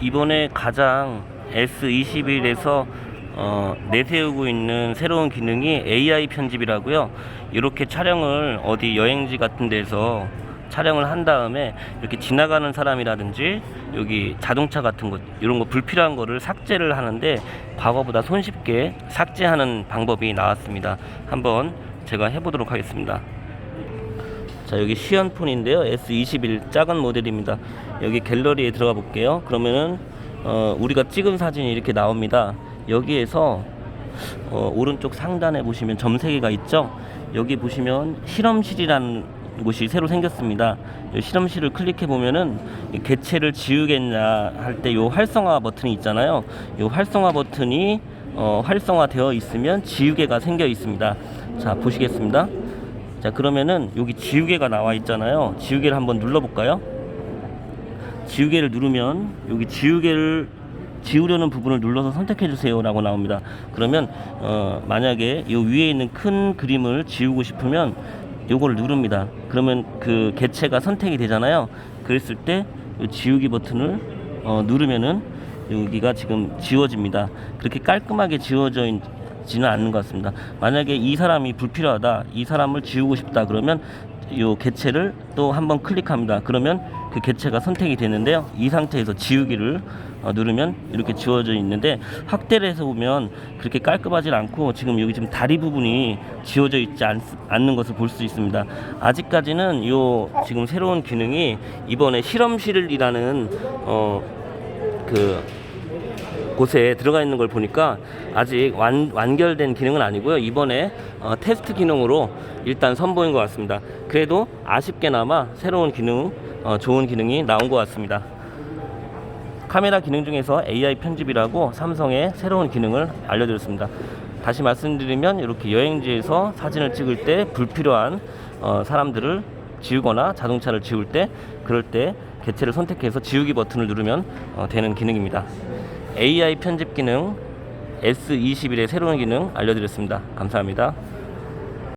이번에 가장 S21에서 어, 내세우고 있는 새로운 기능이 AI 편집이라고요. 이렇게 촬영을 어디 여행지 같은 데서 촬영을 한 다음에 이렇게 지나가는 사람이라든지 여기 자동차 같은 것 이런 거 불필요한 거를 삭제를 하는데 과거보다 손쉽게 삭제하는 방법이 나왔습니다. 한번 제가 해보도록 하겠습니다. 자 여기 시연폰인데요. S21 작은 모델입니다. 여기 갤러리에 들어가 볼게요. 그러면은 어, 우리가 찍은 사진이 이렇게 나옵니다. 여기에서 어, 오른쪽 상단에 보시면 점 3개가 있죠? 여기 보시면 실험실이라는 곳이 새로 생겼습니다. 이 실험실을 클릭해 보면은 이 개체를 지우겠냐 할 때 요 활성화 버튼이 있잖아요. 요 활성화 버튼이 어, 활성화되어 있으면 지우개가 생겨 있습니다. 자 보시겠습니다 자 그러면은 여기 지우개가 나와 있잖아요. 지우개를 한번 눌러 볼까요? 지우개를 누르면 여기 지우개를 지우려는 부분을 눌러서 선택해 주세요 라고 나옵니다. 그러면 어, 만약에 이 위에 있는 큰 그림을 지우고 싶으면 요걸 누릅니다. 그러면 그 개체가 선택이 되잖아요. 그랬을 때이 지우기 버튼을 어, 누르면은 여기가 지금 지워집니다. 그렇게 깔끔하게 지워져 있, 지는 않는 것 같습니다. 만약에 이 사람이 불필요하다, 이 사람을 지우고 싶다 그러면 요 개체를 또 한번 클릭합니다. 그러면 그 개체가 선택이 되는데요. 이 상태에서 지우기를 어, 누르면 이렇게 지워져 있는데 확대를 해서 보면 그렇게 깔끔하지 않고 지금 여기 지금 다리 부분이 지워져 있지 않, 않는 것을 볼 수 있습니다. 아직까지는 요 지금 새로운 기능이 이번에 실험실이라는 어그 곳에 들어가 있는 걸 보니까 아직 완, 완결된 기능은 아니고요. 이번에 어, 테스트 기능으로 일단 선보인 것 같습니다. 그래도 아쉽게나마 새로운 기능, 어, 좋은 기능이 나온 것 같습니다. 카메라 기능 중에서 AI 편집이라고 삼성의 새로운 기능을 알려드렸습니다. 다시 말씀드리면 이렇게 여행지에서 사진을 찍을 때 불필요한 어, 사람들을 지우거나 자동차를 지울 때 그럴 때 개체를 선택해서 지우기 버튼을 누르면 어, 되는 기능입니다. AI 편집 기능 S21의 새로운 기능 알려드렸습니다. 감사합니다.